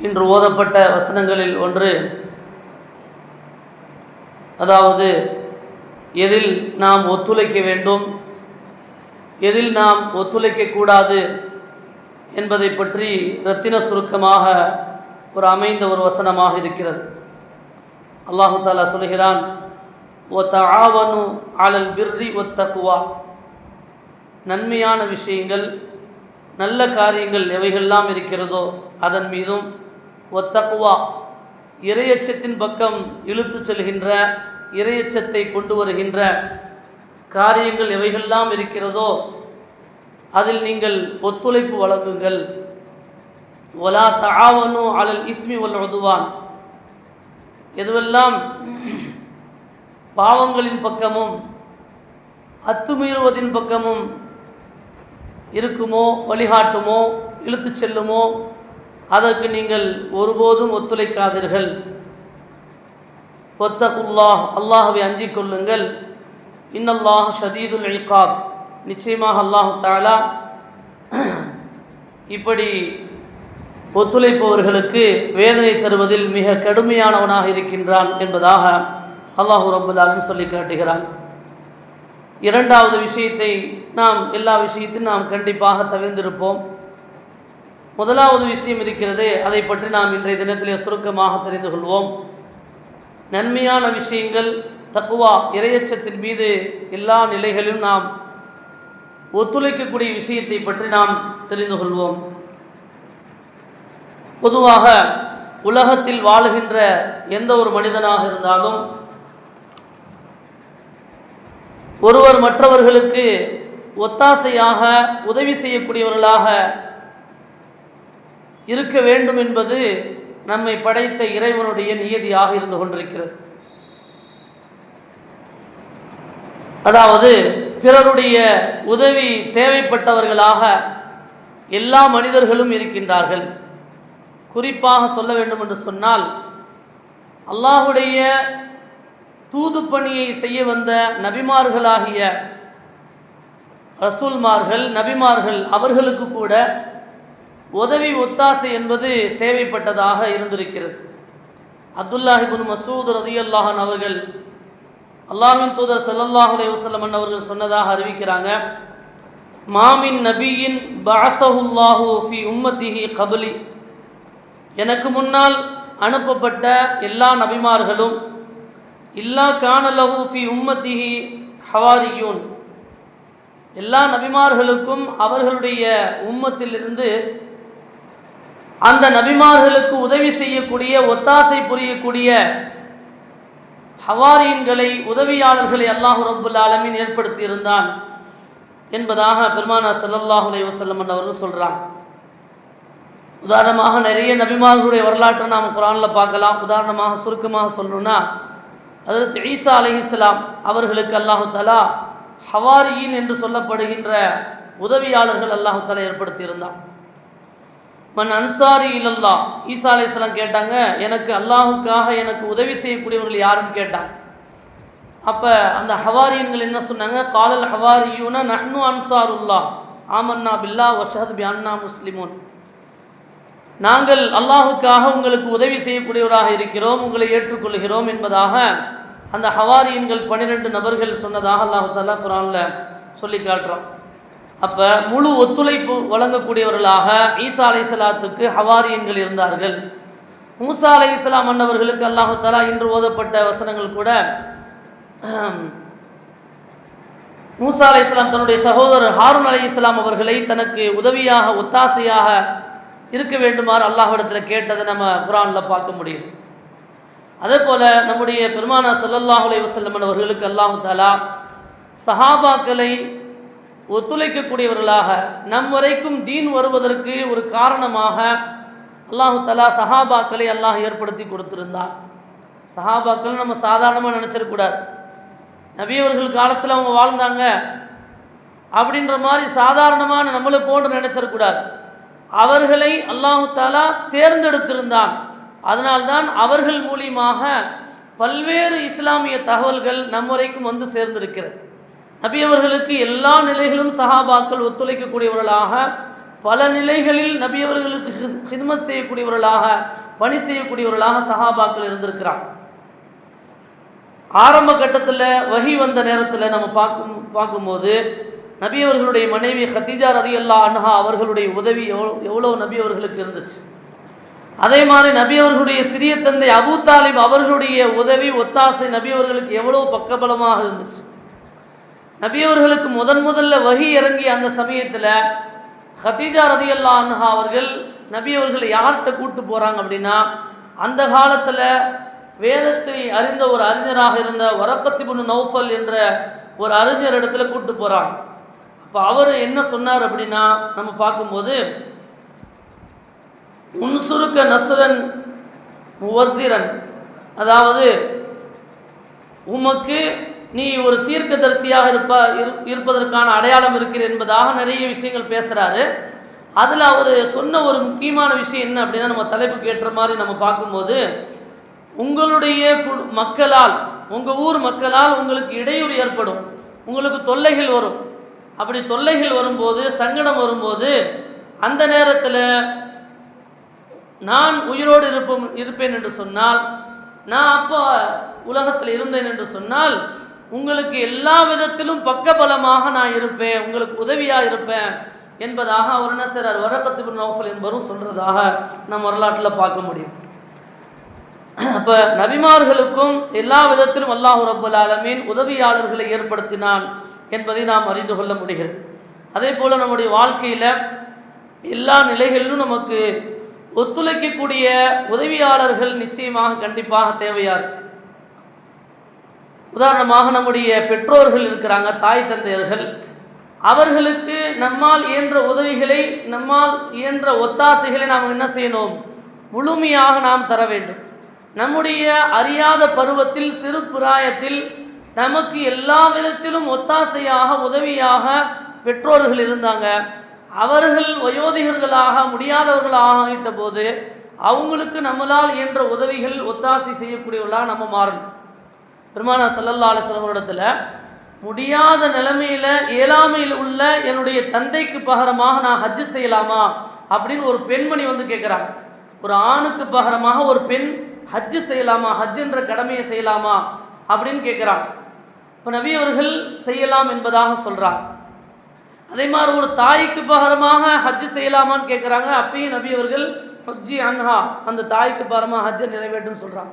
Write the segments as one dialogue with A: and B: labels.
A: இன்று ஓதப்பட்ட வசனங்களில் ஒன்று அதாவது எதில் நாம் ஒத்துழைக்க வேண்டும் எதில் நாம் ஒத்துழைக்கக்கூடாது என்பதை பற்றி ரத்தின சுருக்கமாக ஒரு அமைந்த ஒரு வசனமாக இருக்கிறது. அல்லாஹு தாலா சொல்கிறான் ஓ தாவனு அலல் பிர்ரி ஒத்தக்குவா நன்மையான விஷயங்கள் நல்ல காரியங்கள் எவைகள்லாம் இருக்கிறதோ அதன் மீதும் ஒத்தக்குவா இரையச்சத்தின் பக்கம் இழுத்து செல்கின்ற இரையச்சத்தை கொண்டு வருகின்ற காரியங்கள் எவைகள்லாம் இருக்கிறதோ அதில் நீங்கள் ஒத்துழைப்பு வழங்குங்கள். ஒலா தாவனு அலல் இஸ்மி ஒல் எதுவெல்லாம் பாவங்களின் பக்கமும் அத்துமீறுவதின் பக்கமும் இருக்குமோ வழிகாட்டுமோ இழுத்து செல்லுமோ அதற்கு நீங்கள் ஒருபோதும் ஒத்துழைக்காதீர்கள். ஒத்தகுல்லாஹ் அல்லாஹவை அஞ்சிக் கொள்ளுங்கள். இன்னல்லாஹ் ஷதீதுல் இகாப். நிச்சயமாக அல்லாஹு தாலா இப்படி ஒத்துழைப்பவர்களுக்கு வேதனை தருவதில் மிக கடுமையானவனாக இருக்கின்றான் என்பதாக அல்லாஹு ரபுல்லாலும் சொல்லி காட்டுகிறான். இரண்டாவது விஷயத்தை நாம் எல்லா விஷயத்தையும் நாம் கண்டிப்பாக தவிர்ந்திருப்போம் முதலாவது விஷயம் இருக்கிறது அதை பற்றி நாம் இன்றைய தினத்திலே சுருக்கமாக தெரிந்து கொள்வோம். நன்மையான விஷயங்கள் தக்குவா இரையச்சத்தின் மீது எல்லா நிலைகளிலும் நாம் ஒத்துழைக்கக்கூடிய விஷயத்தை பற்றி நாம் தெரிந்து கொள்வோம். பொதுவாக உலகத்தில் வாழுகின்ற எந்த ஒரு மனிதனாக இருந்தாலும் ஒருவர் மற்றவர்களுக்கு ஒத்தாசையாக உதவி செய்யக்கூடியவர்களாக இருக்க வேண்டும் என்பது நம்மை படைத்த இறைவனுடைய நியதியாக இருந்து கொண்டிருக்கிறது. அதாவது பிறருடைய உதவி தேவைப்பட்டவர்களாக எல்லா மனிதர்களும் இருக்கின்றார்கள். குறிப்பாக சொல்ல வேண்டும் என்று சொன்னால் அல்லாஹுடைய தூது பணியை செய்ய வந்த நபிமார்களாகிய ரசூல்மார்கள் நபிமார்கள் அவர்களுக்கு கூட உதவி ஒத்தாசை என்பது தேவைப்பட்டதாக இருந்திருக்கிறது. அப்துல்லாஹிபுன் மசூத் ரதி அல்லாஹன் அவர்கள் அல்லாஹின் தூதர் சல்லல்லாஹ் அலைவசல்லமன் அவர்கள் சொன்னதாக அறிவிக்கிறாங்க மாமின் நபியின் பாசஹுல்லாஹு ஃபி உம்மத்திஹி கபலி. எனக்கு முன்னால் அனுப்பப்பட்ட எல்லா நபிமார்களும் இல்லா கானலஹு ஃபி உம்மத்திஹி ஹவாரியூன். எல்லா நபிமார்களுக்கும் அவர்களுடைய உம்மத்திலிருந்து அந்த நபிமார்களுக்கு உதவி செய்யக்கூடிய ஒத்தாசை புரியக்கூடிய ஹவாரியன்களை உதவியாளர்களை அல்லாஹு ரபுல் ஆலமின் ஏற்படுத்தியிருந்தான் என்பதாக பெருமானா சல்லல்லாஹு அலைஹி வஸல்லம் அவர்கள் சொல்கிறான் உதாரணமாக நிறைய நபிமார்களுடைய வரலாற்றை நாம் குரானில் பார்க்கலாம். உதாரணமாக சுருக்கமாக சொல்லணும்னா அதற்கு ஈசா அலைஹிஸ்லாம் அவர்களுக்கு அல்லாஹு தலா ஹவாரியின் என்று சொல்லப்படுகின்ற உதவியாளர்கள் அல்லாஹு தலா ஏற்படுத்தியிருந்தான். மன் அன்சாரி இல்லல்லா ஈசா அலைஹிஸ்லாம் கேட்டாங்க எனக்கு அல்லாஹுக்காக எனக்கு உதவி செய்யக்கூடியவர்கள் யாருன்னு கேட்டாங்க. அப்போ அந்த ஹவாரியன்கள் என்ன சொன்னாங்க? காலல் ஹவாரியூனா நஹ்னு அன்சாருல்லா ஆமன்னா பில்லா வஷஹத் பி அண்ணா முஸ்லிமோன். நாங்கள் அல்லாஹுக்காக உங்களுக்கு உதவி செய்யக்கூடியவராக இருக்கிறோம் உங்களை ஏற்றுக்கொள்கிறோம் என்பதாக அந்த ஹவாரியன்கள் பன்னிரெண்டு நபர்கள் சொன்னதாக அல்லாஹு தாலா குரானில் சொல்லி காட்டுறோம் அப்போ முழு ஒத்துழைப்பு வழங்கக்கூடியவர்களாக ஈசா அலை சலாத்துக்கு ஹவாரியன்கள் இருந்தார்கள். மூசா அலை இஸ்லாம் அன்னவர்களுக்கு அல்லாஹாலா இன்று ஓதப்பட்ட வசனங்கள் கூட மூசா அலை இஸ்லாம் தன்னுடைய சகோதரர் ஹாரூன் அலை இஸ்லாம் அவர்களை தனக்கு உதவியாக ஒத்தாசையாக இருக்க வேண்டுமாறு அல்லாஹிடத்தில் கேட்டதை நம்ம குரானில் பார்க்க முடியும் அதே போல் நம்முடைய பெருமானா சல்லல்லாஹ் அலை வசல்லம் அவர்களுக்கு அல்லாஹு தாலா சஹாபாக்களை ஒத்துழைக்கக்கூடியவர்களாக நம் வரைக்கும் தீன் வருவதற்கு ஒரு காரணமாக அல்லாஹு தலா சஹாபாக்களை அல்லாஹ் ஏற்படுத்தி கொடுத்துருந்தான். சஹாபாக்கள் நம்ம சாதாரணமாக நினச்சிடக்கூடாது நபியவர்கள் காலத்தில் அவங்க வாழ்ந்தாங்க அப்படின்ற மாதிரி சாதாரணமான நம்மளை போன்று நினச்சிடக்கூடாது அவர்களை அல்லாஹு தாலா தேர்ந்தெடுத்திருந்தான். அதனால்தான் அவர்கள் மூலியமாக பல்வேறு இஸ்லாமிய தகவல்கள் நம் வரைக்கும் வந்து சேர்ந்திருக்கிறது. நபி அவர்களுக்கு எல்லா நிலைகளும் சஹாபாக்கள் ஒத்துழைக்கக்கூடியவர்களாக பல நிலைகளில் நபி அவர்களுக்கு ஹித்- செய்யக்கூடியவர்களாக பணி செய்யக்கூடியவர்களாக சஹாபாக்கள் இருந்திருக்கிறார். ஆரம்ப கட்டத்தில் வகி வந்த நேரத்தில் நம்ம பார்க்கும் பார்க்கும்போது நபி அவர்களுடைய மனைவி ரதி அல்லா அன்ஹா அவர்களுடைய உதவி எவ்வளோ எவ்வளோ நபி அவர்களுக்கு இருந்துச்சு. அதே மாதிரி நபி அவர்களுடைய சிறிய தந்தை அபூ தாலிம் அவர்களுடைய உதவி ஒத்தாசை நபி அவர்களுக்கு எவ்வளோ பக்கபலமாக இருந்துச்சு. நபியவர்களுக்கு முதன் முதல்ல வகி இறங்கிய அந்த சமயத்தில் ஹதீஜா ரதியல்லா அன்ஹா அவர்கள் நபியவர்களை யார்கிட்ட கூட்டு போகிறாங்க அப்படின்னா அந்த காலத்தில் வேதத்தை அறிந்த ஒரு அறிஞராக இருந்த வரப்பத்தி புனு நௌஃபல் என்ற ஒரு அறிஞர் இடத்துல கூட்டு போகிறாங்க அப்போ அவர் என்ன சொன்னார் அப்படின்னா நம்ம பார்க்கும்போது முன்சுருக்க நசுரன் முவசிரன் அதாவது உமக்கு நீ ஒரு தீர்க்கதரிசியாக இருப்ப இரு- இருப்பதற்கான அடையாளம் இருக்கிற என்பதாக நிறைய விஷயங்கள் பேசுகிறாரு அதில் அவர் சொன்ன ஒரு முக்கியமான விஷயம் என்ன அப்படின்னா நம்ம தலைப்புக்கு ஏற்ற மாதிரி நம்ம பார்க்கும்போது உங்களுடைய கு- மக்களால் உங்கள் ஊர் மக்களால் உங்களுக்கு இடையூறு ஏற்படும். உங்களுக்கு தொல்லைகள் வரும். அப்படி தொல்லைகள் வரும்போது சங்கடம் வரும்போது அந்த நேரத்தில் நான் உயிரோடு இருப்போம் இருப்பேன் என்று சொன்னால் நான் அப்போ உலகத்தில் இருந்தேன் என்று சொன்னால் உங்களுக்கு எல்லா விதத்திலும் பக்கபலமாக நான் இருப்பேன் உங்களுக்கு உதவியாக இருப்பேன் என்பதாக அவர் என்ன செய்கிறார் வரக்கத்து நௌஃபல் என்பவரும் சொல்கிறதாக நம் வரலாற்றில் பார்க்க முடியும். அப்போ நபிமார்களுக்கும் எல்லா விதத்திலும் அல்லாஹ் ரபுல் ஆலமீன் உதவியாளர்களை ஏற்படுத்தினான் என்பதை நாம் அறிந்து கொள்ள முடிகிறது. அதே போல் நம்முடைய வாழ்க்கையில் எல்லா நிலைகளிலும் நமக்கு ஒத்துழைக்கக்கூடிய உதவியாளர்கள் நிச்சயமாக கண்டிப்பாக தேவையாக உதாரணமாக நம்முடைய பெற்றோர்கள் இருக்கிறாங்க தாய் தந்தையர்கள். அவர்களுக்கு நம்மால் இயன்ற உதவிகளை நம்மால் இயன்ற ஒத்தாசைகளை நாம் என்ன செய்யணும்? முழுமையாக நாம் தர வேண்டும். நம்முடைய அறியாத பருவத்தில் சிறு பிராயத்தில் நமக்கு எல்லா விதத்திலும் ஒத்தாசையாக உதவியாக பெற்றோர்கள் இருந்தாங்க. அவர்கள் வயோதிகர்களாக முடியாதவர்களாக ஆகிட்ட போது அவங்களுக்கு நம்மளால் இயன்ற உதவிகள் ஒத்தாசை செய்யக்கூடியவர்களாக நம்ம மாறணும். பெருமானா சல்லல்லா அலிஸ்லமரிடத்தில் முடியாத நிலைமையில் இயலாமையில் உள்ள என்னுடைய தந்தைக்கு பகரமாக நான் ஹஜ்ஜு செய்யலாமா? அப்படின்னு ஒரு பெண்மணி வந்து கேட்குறாங்க ஒரு ஆணுக்கு பகரமாக ஒரு பெண் ஹஜ்ஜு செய்யலாமா? ஹஜ்ஜுன்ற கடமையை செய்யலாமா? அப்படின்னு கேட்குறாங்க இப்போ நபி அவர்கள் செய்யலாம் என்பதாக சொல்கிறாங்க அதே மாதிரி ஒரு தாய்க்கு பகரமாக ஹஜ்ஜு செய்யலாமான்னு கேட்குறாங்க அப்பயும் நபி அவர்கள் ஹஜ்ஜி அன்ஹா அந்த தாய்க்கு பகரமாக ஹஜ்ஜை நிறைவேற்றும் சொல்கிறாங்க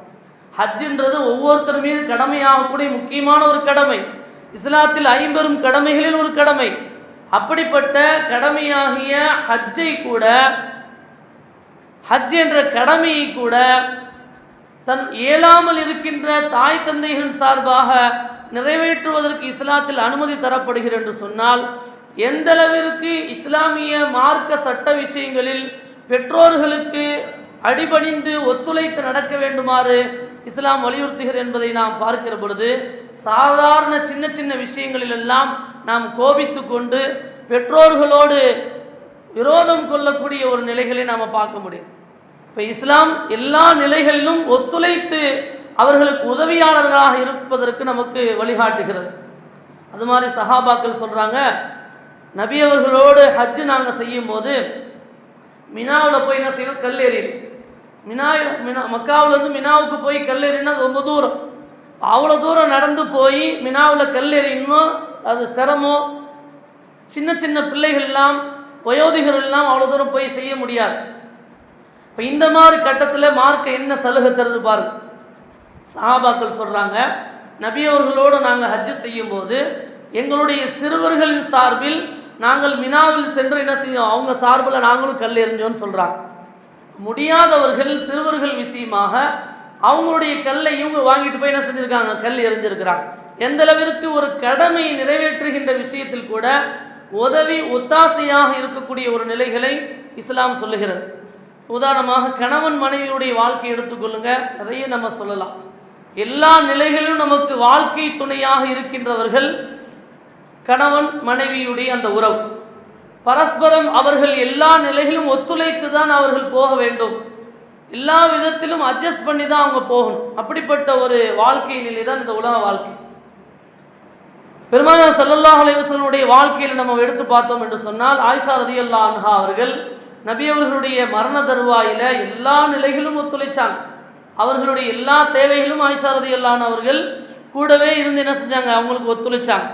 A: ஹஜ்ஜுன்றது ஒவ்வொருத்தர் மீது கடமையாகக்கூடிய முக்கியமான ஒரு கடமை. இஸ்லாத்தில் ஐம்பெரும் கடமைகளில் ஒரு கடமை. அப்படிப்பட்ட கடமையாகிய ஹஜ்ஜை கூட ஹஜ் என்ற கடமையை கூட தன் இயலாமல் இருக்கின்ற தாய் தந்தைகள் சார்பாக நிறைவேற்றுவதற்கு இஸ்லாத்தில் அனுமதி தரப்படுகிறது என்று சொன்னால் எந்த அளவிற்கு இஸ்லாமிய மார்க்க சட்ட விஷயங்களில் பெற்றோர்களுக்கு அடிபணிந்து ஒத்துழைத்து நடக்க வேண்டுமாறு இஸ்லாம் வலியுறுத்துகிறது என்பதை நாம் பார்க்கிற பொழுது சாதாரண சின்ன சின்ன விஷயங்களிலெல்லாம் நாம் கோபித்து கொண்டு பெற்றோர்களோடு விரோதம் கொள்ளக்கூடிய ஒரு நிலைகளை நாம் பார்க்க முடியும். இப்போ இஸ்லாம் எல்லா நிலைகளிலும் ஒத்துழைத்து அவர்களுக்கு உதவியாளர்களாக இருப்பதற்கு நமக்கு வழிகாட்டுகிறது. அது மாதிரி சஹாபாக்கள் சொல்கிறாங்க நபி அவர்களோடு ஹஜ்ஜு நாங்கள் செய்யும்போது மினாவில் போய் என்ன செய்யணும்? கல்லெறி மினா மினா மக்காவிலேருந்து மினாவுக்கு போய் கல்லெறினா அது ரொம்ப தூரம். அவ்வளோ தூரம் நடந்து போய் மினாவில் கல்லெறியணும் அது சிரமம் சின்ன சின்ன பிள்ளைகள்லாம் வயோதிகர்கள்லாம் அவ்வளோ தூரம் போய் செய்ய முடியாது. இப்போ இந்த மாதிரி கட்டத்தில் மார்க்க என்ன சலுகை தருது பாருங்க. சஹாபாக்கள் சொல்கிறாங்க நபியவர்களோடு நாங்கள் ஹஜ்ஜு செய்யும்போது எங்களுடைய சிறுவர்களின் சார்பில் நாங்கள் மினாவில் சென்று என்ன செய்யும்? அவங்க சார்பில் நாங்களும் கல் எறிஞ்சோன்னு சொல்கிறாங்க முடியாதவர்கள் சிறுவர்கள் விஷயமாக அவங்களுடைய கல்லை இவங்க வாங்கிட்டு போய் என்ன செஞ்சுருக்காங்க? கல் எரிஞ்சிருக்கிறாங்க எந்த அளவிற்கு ஒரு கடமையை நிறைவேற்றுகின்ற விஷயத்தில் கூட உதவி ஒத்தாசையாக இருக்கக்கூடிய ஒரு நிலைகளை இஸ்லாம் சொல்லுகிறது. உதாரணமாக கணவன் மனைவியுடைய வாழ்க்கை எடுத்துக்கொள்ளுங்க நிறைய நம்ம சொல்லலாம். எல்லா நிலைகளிலும் நமக்கு வாழ்க்கை துணையாக இருக்கின்றவர்கள் கணவன் மனைவியுடைய அந்த உறவு. பரஸ்பரம் அவர்கள் எல்லா நிலையிலும் ஒத்துழைத்து தான் அவர்கள் போக வேண்டும். எல்லா விதத்திலும் அட்ஜஸ்ட் பண்ணி தான் அவங்க போகணும். அப்படிப்பட்ட ஒரு வாழ்க்கை நிலை தான் இந்த உலக வாழ்க்கை. பெருமான சல்லல்லா அலைவசனுடைய வாழ்க்கையில் நம்ம எடுத்து பார்த்தோம் என்று சொன்னால் ஆயிஷா ரதியல்லாஹு அன்ஹா அவர்கள் நபி அவர்களுடைய மரண தருவாயில எல்லா நிலைகளும் ஒத்துழைச்சாங்க. அவர்களுடைய எல்லா தேவைகளும் ஆயிஷா ரதி அல்லான் அவர்கள் கூடவே இருந்து என்ன செஞ்சாங்க? அவங்களுக்கு ஒத்துழைச்சாங்க.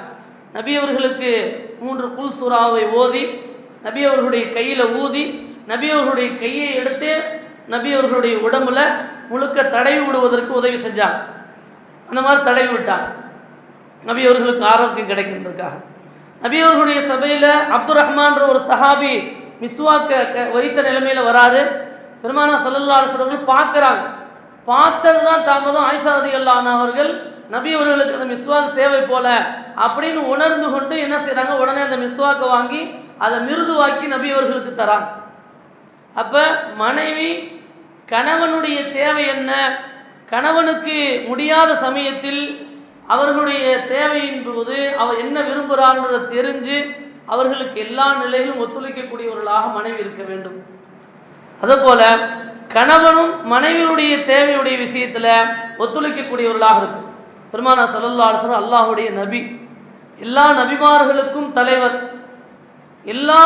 A: நபி அவர்களுக்கு மூன்று குல் சூறாவை ஓதி நபி அவர்களுடைய கையில் ஊதி நபி அவர்களுடைய கையை எடுத்து நபி அவர்களுடைய உடம்புல முழுக்க தடவி விடுவதற்கு உதவி செஞ்சாங்க. அந்த மாதிரி தடவி விட்டாங்க. நபி அவர்களுக்கு ஆரோக்கியம் கிடைக்கின்றதுக்காக. நபி அவர்களுடைய சபையில் அப்துல் ரஹ்மான்ற ஒரு சஹாபி மிஸ்வாக்க க- வைத்த நிலைமையில் வராது பெருமானா சல்லல்லா அலுவலர்கள் பார்க்குறாங்க. பார்த்தது தான் தாமதம். ஆயிஷா ஆனவர்கள் அவர்கள் நபி அவர்களுக்கு அந்த மிஸ்வாக் தேவை போல அப்படின்னு உணர்ந்து கொண்டு என்ன செய்கிறாங்க உடனே அந்த மிஸ்வாக்கை வாங்கி அதை மிருதுவாக்கி நபி அவர்களுக்கு தராங்க. அப்போ மனைவி கணவனுடைய தேவை என்ன? கணவனுக்கு முடியாத சமயத்தில் அவர்களுடைய தேவையின் போது அவர் என்ன விரும்புகிறான்றதை தெரிஞ்சு அவர்களுக்கு எல்லா நிலையிலும் ஒத்துழைக்கக்கூடியவர்களாக மனைவி இருக்க வேண்டும். அதுபோல கணவனும் மனைவியுடைய தேவையுடைய விஷயத்தில் ஒத்துழைக்கக்கூடியவர்களாக இருக்கும். பெருமானா சல்லல்லா அலுவலம் அல்லாஹுடைய நபி. எல்லா நபிமார்களுக்கும் தலைவர். எல்லா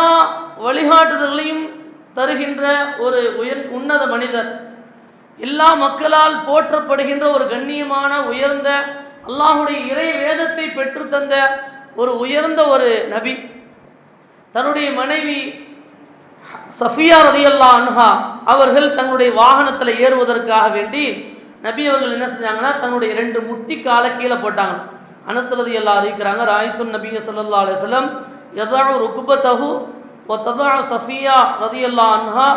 A: வழிகாட்டுதல்களையும் தருகின்ற ஒரு உயர் உன்னத மனிதர். எல்லா மக்களால் போற்றப்படுகின்ற ஒரு கண்ணியமான உயர்ந்த அல்லாஹுடைய இறை வேதத்தை பெற்றுத்தந்த ஒரு உயர்ந்த ஒரு நபி. தன்னுடைய மனைவி சஃபியா ரதியல்லா அன்ஹா அவர்கள் தன்னுடைய வாகனத்தில் ஏறுவதற்காக வேண்டி நபி அவர்கள் என்ன செஞ்சாங்கன்னா தன்னுடைய ரெண்டு முட்டி காலை கீழே போட்டாங்க. அனசரதி எல்லாம் அறிவிக்கிறாங்க ராய்த்துன் நபிய சல்லா அலிஸ்லம் எதா ருக்குப தகு ததா சஃபியா ரதியல்லா அன்ஹா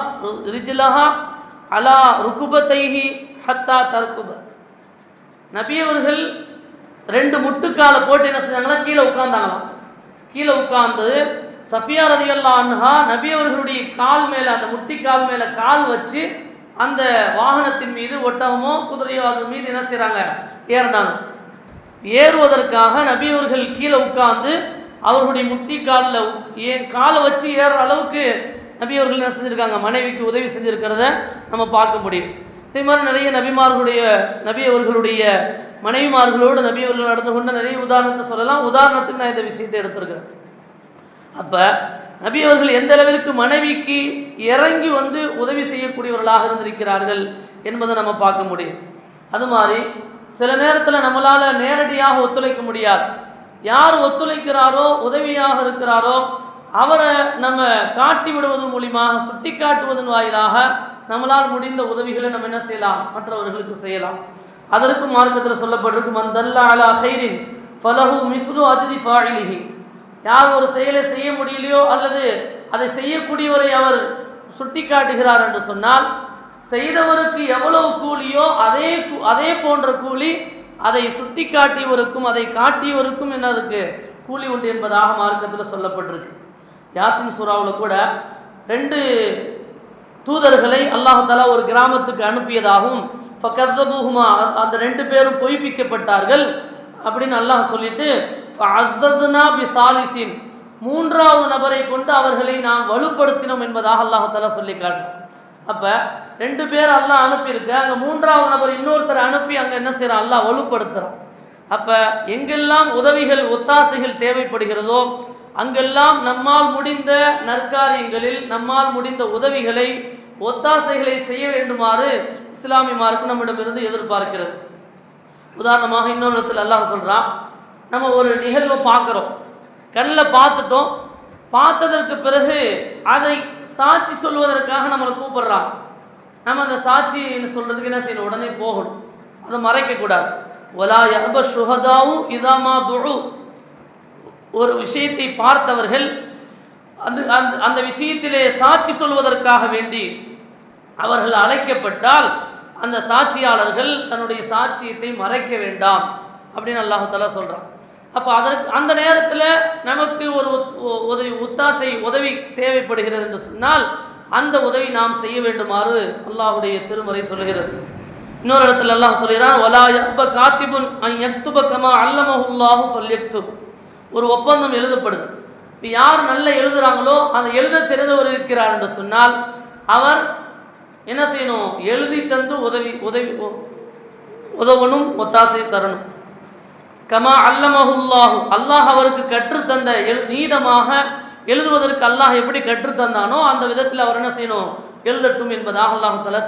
A: ரிஜிலஹா அலா ருக்குபத்தைஹி ஹத்தா தர்குப நபி அவர்கள் ரெண்டு முட்டுக்காலை போட்டு என்ன செஞ்சாங்கன்னா கீழே உட்கார்ந்தாங்களாம். கீழே உட்கார்ந்து சஃபியா ரதியல்லா அன்ஹா நபி அவர்களுடைய கால் மேலே அந்த முட்டி கால் மேலே கால் வச்சு அந்த வாகனத்தின் மீது ஒட்டகமோ குதிரையோ அதன் மீது என்ன செய்கிறாங்க ஏறினாங்க. ஏறுவதற்காக நபியவர்கள் கீழே உட்கார்ந்து அவர்களுடைய முட்டி காலில் ஏ காலை வச்சு ஏறுற அளவுக்கு நபியவர்கள் என்ன செஞ்சுருக்காங்க? மனைவிக்கு உதவி செஞ்சுருக்கிறத நம்ம பார்க்க முடியும். இதே மாதிரி நிறைய நபிமார்களுடைய நபியவர்களுடைய மனைவிமார்களோடு நபியவர்கள் நடந்து கொண்ட நிறைய உதாரணத்தை சொல்லலாம். உதாரணத்துக்கு நான் இந்த விஷயத்தை எடுத்திருக்கிறேன். அப்போ நபி அவர்கள் எந்த அளவிற்கு மனைவிக்கு இறங்கி வந்து உதவி செய்யக்கூடியவர்களாக இருந்திருக்கிறார்கள் என்பதை நம்ம பார்க்க முடியும். அது மாதிரி சில நேரத்தில் நம்மளால் நேரடியாக ஒத்துழைக்க முடியாது. யார் ஒத்துழைக்கிறாரோ உதவியாக இருக்கிறாரோ அவரை நம்ம காட்டி விடுவதன் மூலியமாக சுட்டி காட்டுவதன் வாயிலாக நம்மளால் முடிந்த உதவிகளை நம்ம என்ன செய்யலாம்? மற்றவர்களுக்கு செய்யலாம். அதற்கு மார்க்கத்தில் சொல்லப்பட்டிருக்கு மந்தல்லா அலா ஹைரின் ஃபலஹு மிஸ்ரு அஜிதி ஃபாயிலிஹி யார் ஒரு செயலை செய்ய முடியலையோ அல்லது அதை செய்யக்கூடியவரை அவர் சுட்டி காட்டுகிறார் என்று சொன்னால் செய்தவருக்கு எவ்வளவு கூலியோ அதே கூ- அதே போன்ற கூலி அதை சுட்டி காட்டியவருக்கும் அதை காட்டியவருக்கும் என்ன இருக்கு? கூலி உண்டு என்பதாக மார்க்கத்தில் சொல்லப்பட்டிருக்கு. யாசின் சூறாவில் கூட ரெண்டு தூதர்களை அல்லாஹாலா ஒரு கிராமத்துக்கு அனுப்பியதாகவும் ஃபகர்தபூஹுமா அந்த ரெண்டு பேரும் பொய்ப்பிக்கப்பட்டார்கள். அப்படின்னு அல்லாஹ் சொல்லிட்டு அஸ்ஸத்னா பி சாலிசின் மூன்றாவது நபரை கொண்டு அவர்களை நாம் வலுப்படுத்தினோம் என்பதாக அல்லாஹாலா சொல்லி காட்டும் அப்போ ரெண்டு பேர் அல்லாஹ் அனுப்பியிருக்க. அங்கே மூன்றாவது நபர் இன்னொருத்தரை அனுப்பி அங்கே என்ன செய்கிறான் அல்லாஹ் வலுப்படுத்துகிறான் அப்போ எங்கெல்லாம் உதவிகள் ஒத்தாசைகள் தேவைப்படுகிறதோ அங்கெல்லாம் நம்மால் முடிந்த நற்காரியங்களில் நம்மால் முடிந்த உதவிகளை ஒத்தாசைகளை செய்ய வேண்டுமாறு இஸ்லாமிய மார்க்கு நம்மிடமிருந்து எதிர்பார்க்கிறது. உதாரணமாக இன்னொரு இடத்துல அல்லாஹ் சொல்கிறான் நம்ம ஒரு நிகழ்வை பார்க்குறோம். கண்ணில் பார்த்துட்டோம். பார்த்ததற்கு பிறகு அதை சாட்சி சொல்வதற்காக நம்மளை கூப்பிடுறாங்க நம்ம அந்த சாட்சி சொல்கிறதுக்கு என்ன செய்யணும்? உடனே போகணும். அதை மறைக்கக்கூடாது ஒலா யர்ப சுஹதாவும் இதாமா துழு ஒரு விஷயத்தை பார்த்தவர்கள் அந்த அந்த அந்த விஷயத்திலே சாட்சி சொல்வதற்காக வேண்டி அவர்கள் அழைக்கப்பட்டால் அந்த சாட்சியாளர்கள் தன்னுடைய சாட்சியத்தை மறைக்க வேண்டாம் அப்படின்னு அல்லாஹாலா சொல்கிறான் அப்போ அதற்கு அந்த நேரத்தில் நமக்கு ஒரு உதவி உத்தாசை உதவி தேவைப்படுகிறது என்று சொன்னால் அந்த உதவி நாம் செய்ய வேண்டுமாறு அல்லாஹுடைய திருமறை சொல்கிறது இன்னொரு இடத்துல அல்லாஹ் சொல்கிறான் வலா யப்ப காத்திபுன் அன் யக்துப கமா அல்லமஹுல்லாஹு ஃபல்யக்துப். ஒரு ஒப்பந்தம் எழுதப்படுது. இப்போ யார் நல்ல எழுதுகிறாங்களோ அந்த எழுத தெரிந்தவர் இருக்கிறார் என்று சொன்னால் அவர் என்ன செய்யணும்? எழுதி தந்து உதவி உதவி உதவணும் ஒத்தாசை தரணும். கமா அல்லமஹுல்லாஹு. அல்லாஹ் அவருக்கு கற்றுத்தந்த எழு நீதமாக எழுதுவதற்கு அல்லாஹ் எப்படி கற்றுத்தந்தானோ அந்த விதத்தில் அவர் என்ன செய்யணும்? எழுதட்டும் என்பதாக அல்லாஹ் தலா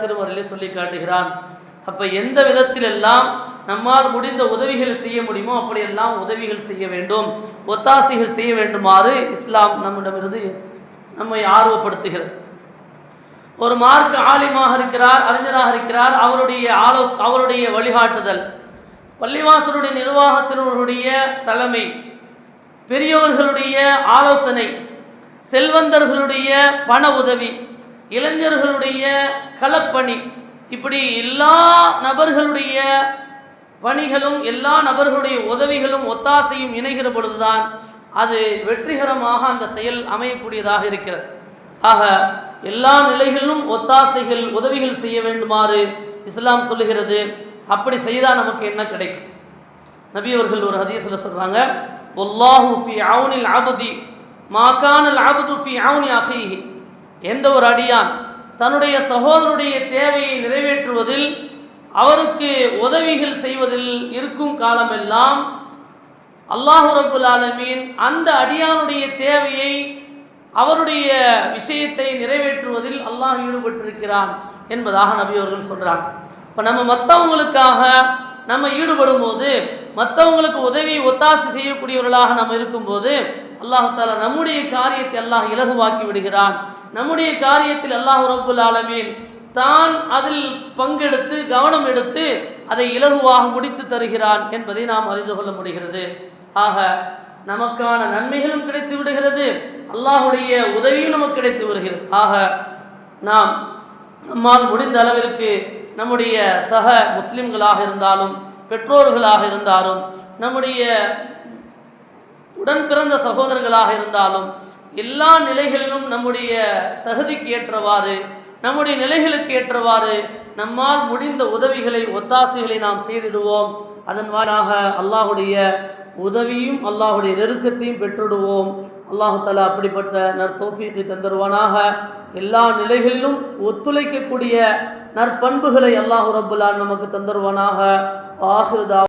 A: சொல்லி காட்டுகிறான். அப்போ எந்த விதத்தில் எல்லாம் நம்மால் முடிந்த உதவிகள் செய்ய முடியுமோ அப்படியெல்லாம் உதவிகள் செய்ய வேண்டும். ஒத்தாசைகள் செய்ய வேண்டுமாறு இஸ்லாம் நம்மிடமிருந்து நம்மை ஆர்வப்படுத்துகிறது. ஒரு மார்க் ஆலிமாக இருக்கிறார் அறிஞராக இருக்கிறார். அவருடைய ஆலோ அவருடைய வழிகாட்டுதல். பள்ளிவாசலுடைய நிர்வாகத்தினருடைய தலைமை பெரியவர்களுடைய ஆலோசனை செல்வந்தர்களுடைய பண உதவி இளைஞர்களுடைய களப்பணி இப்படி எல்லா நபர்களுடைய பணிகளும் எல்லா நபர்களுடைய உதவிகளும் ஒத்தாசையும் இணைகிற பொழுதுதான் அது வெற்றிகரமாக அந்த செயல் அமையக்கூடியதாக இருக்கிறது. ஆக எல்லா நிலைகளிலும் ஒத்தாசைகள் உதவிகள் செய்ய வேண்டுமாறு இஸ்லாம் சொல்லுகிறது. அப்படி செய்தால் நமக்கு என்ன கிடைக்கும்? நபி அவர்கள் ஒரு ஹதீஸில் சொல்கிறாங்க ஒல்லாஹு ஃபி அவுனில் அபுதி மாகானல் அபுது ஃபி அவுனி அஹீஹி. எந்த ஒரு அடியான் தன்னுடைய சகோதரனுடைய தேவையை நிறைவேற்றுவதில் அவருக்கு உதவிகள் செய்வதில் இருக்கும் காலமெல்லாம் அல்லாஹு ரபுல் ஆலமீன் அந்த அடியானுடைய தேவையை அவருடைய விஷயத்தை நிறைவேற்றுவதில் அல்லாஹ் ஈடுபட்டிருக்கிறான் என்பதாக நபி அவர்கள் சொல்கிறாங்க இப்போ நம்ம மற்றவங்களுக்காக நம்ம ஈடுபடும் போது மற்றவங்களுக்கு உதவி ஒத்தாசை செய்யக்கூடியவர்களாக நம்ம இருக்கும்போது அல்லாஹால நம்முடைய காரியத்தை அல்லாஹ் இலகுவாக்கி விடுகிறான். நம்முடைய காரியத்தில் அல்லாஹ் ரபுல் ஆலமீன் தான் அதில் பங்கெடுத்து கவனம் எடுத்து அதை இலகுவாக முடித்து தருகிறான் என்பதை நாம் அறிந்து கொள்ள முடிகிறது. ஆக நமக்கான நன்மைகளும் கிடைத்து விடுகிறது. அல்லாஹுடைய உதவியும் நமக்கு கிடைத்து வருகிறது. ஆக நாம் நம்மால் முடிந்த அளவிற்கு நம்முடைய சக முஸ்லிம்களாக இருந்தாலும் பெற்றோர்களாக இருந்தாலும் நம்முடைய உடன் பிறந்த சகோதரர்களாக இருந்தாலும் எல்லா நிலைகளிலும் நம்முடைய தகுதிக்கு ஏற்றவாறு நம்முடைய நிலைகளுக்கு ஏற்றவாறு நம்மால் முடிந்த உதவிகளை ஒத்தாசைகளை நாம் செய்திடுவோம். அதன் வாயிலாக அல்லாஹுடைய உதவியும் அல்லாஹுடைய நெருக்கத்தையும் பெற்றுடுவோம். அல்லாஹு தலா அப்படிப்பட்ட நற்தோஃபீக்கு தந்தருவானாக. எல்லா நிலைகளிலும் ஒத்துழைக்கக்கூடிய நற்பண்புகளை அல்லாஹு ரபுல்லான் நமக்கு தந்தருவானாக. ஆஹிருதா